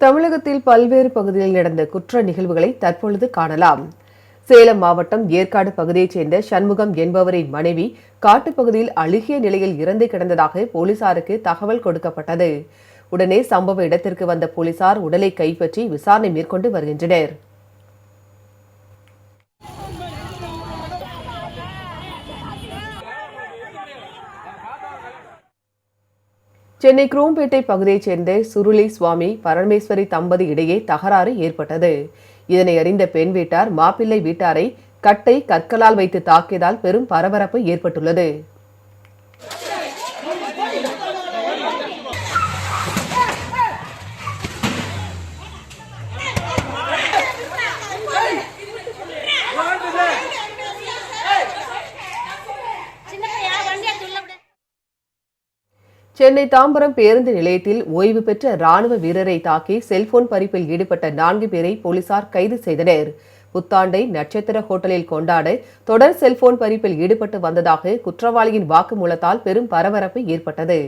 தமிழகத்தில் பல்வேறு பகுதிகளில் நடந்த குற்ற நிகழ்வுகளை தற்பொழுது காணலாம். சேலம் மாவட்டம் ஏற்காடு பகுதியைச் சேர்ந்த சண்முகம் என்பவரின் மனைவி காட்டுப்பகுதியில் அழுகிய நிலையில் இறந்து கிடந்ததாக போலீசாருக்கு தகவல் கொடுக்கப்பட்டது. உடனே சம்பவ இடத்திற்கு வந்த போலீசார் உடலை கைப்பற்றி விசாரணை மேற்கொண்டு வருகின்றனர். சென்னை குரோம்பேட்டை பகுதியைச் சேர்ந்த சுருளி சுவாமி பரமேஸ்வரி தம்பதி இடையே தகராறு ஏற்பட்டது. இதனை அறிந்த பெண் வீட்டார் மாப்பிள்ளை வீட்டாரை கட்டை கற்களால் வைத்து தாக்கியதால் பெரும் பரபரப்பு ஏற்பட்டுள்ளது. சென்னை தாம்பரம் பேருந்து நிலையத்தில் ஓய்வு பெற்ற ராணுவ வீரரை தாக்கி செல்போன் பறிப்பில் ஈடுபட்ட நான்கு பேரை போலீசார் கைது செய்தனர். புத்தாண்டை நட்சத்திர ஹோட்டலில் கொண்டாட தொடர் செல்போன் பறிப்பில் ஈடுபட்டு வந்ததாக குற்றவாளியின் வாக்குமூலத்தால் பெரும் பரபரப்பு ஏற்பட்டது.